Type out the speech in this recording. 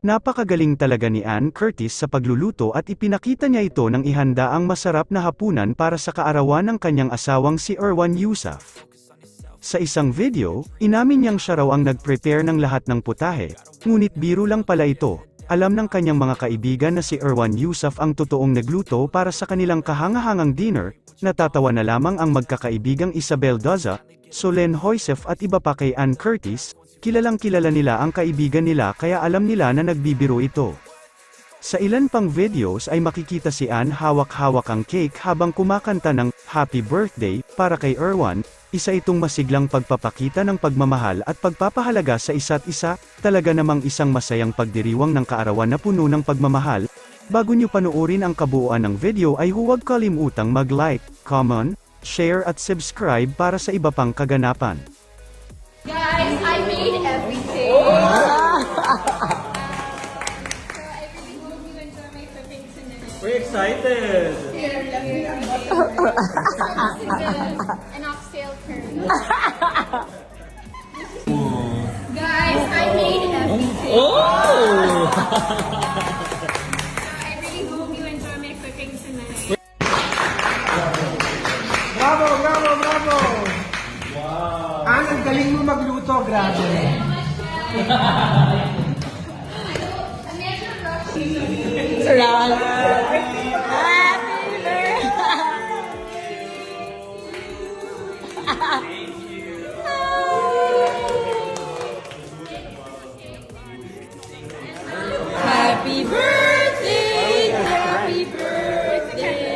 Napakagaling talaga ni Ann Curtis sa pagluluto at ipinakita niya ito nang ihanda ang masarap na hapunan para sa kaarawan ng kanyang asawang si Erwan Yusuf. Sa isang video, inamin niyang siya raw ang nag-prepare ng lahat ng putahe, ngunit biro lang pala ito. Alam ng kanyang mga kaibigan na si Erwan Yusuf ang totoong nagluto para sa kanilang kahangahangang dinner, natatawa na lamang ang magkakaibigang Isabel Daza, Solen Hoysef at iba pa kay Ann Curtis, kilalang kilala nila ang kaibigan nila kaya alam nila na nagbibiro ito. Sa ilan pang videos ay makikita si Ann hawak-hawak ang cake habang kumakanta ng Happy Birthday para kay Erwan, isa itong masiglang pagpapakita ng pagmamahal at pagpapahalaga sa isa't isa, talaga namang isang masayang pagdiriwang ng kaarawan na puno ng pagmamahal. Bago nyo panoorin ang kabuuan ng video ay huwag kalimutang mag-like, comment, share at subscribe para sa iba pang kaganapan. Made everything. so I really hope you enjoy my cooking tonight. We're excited! Here, let me This is a- an oxtail curry. Guys, I made everything. Oh! So I really hope you enjoy my cooking tonight. Bravo, bravo, bravo! ang galing mo magluto, grabe. Sir Ron. Happy birthday! Happy birthday!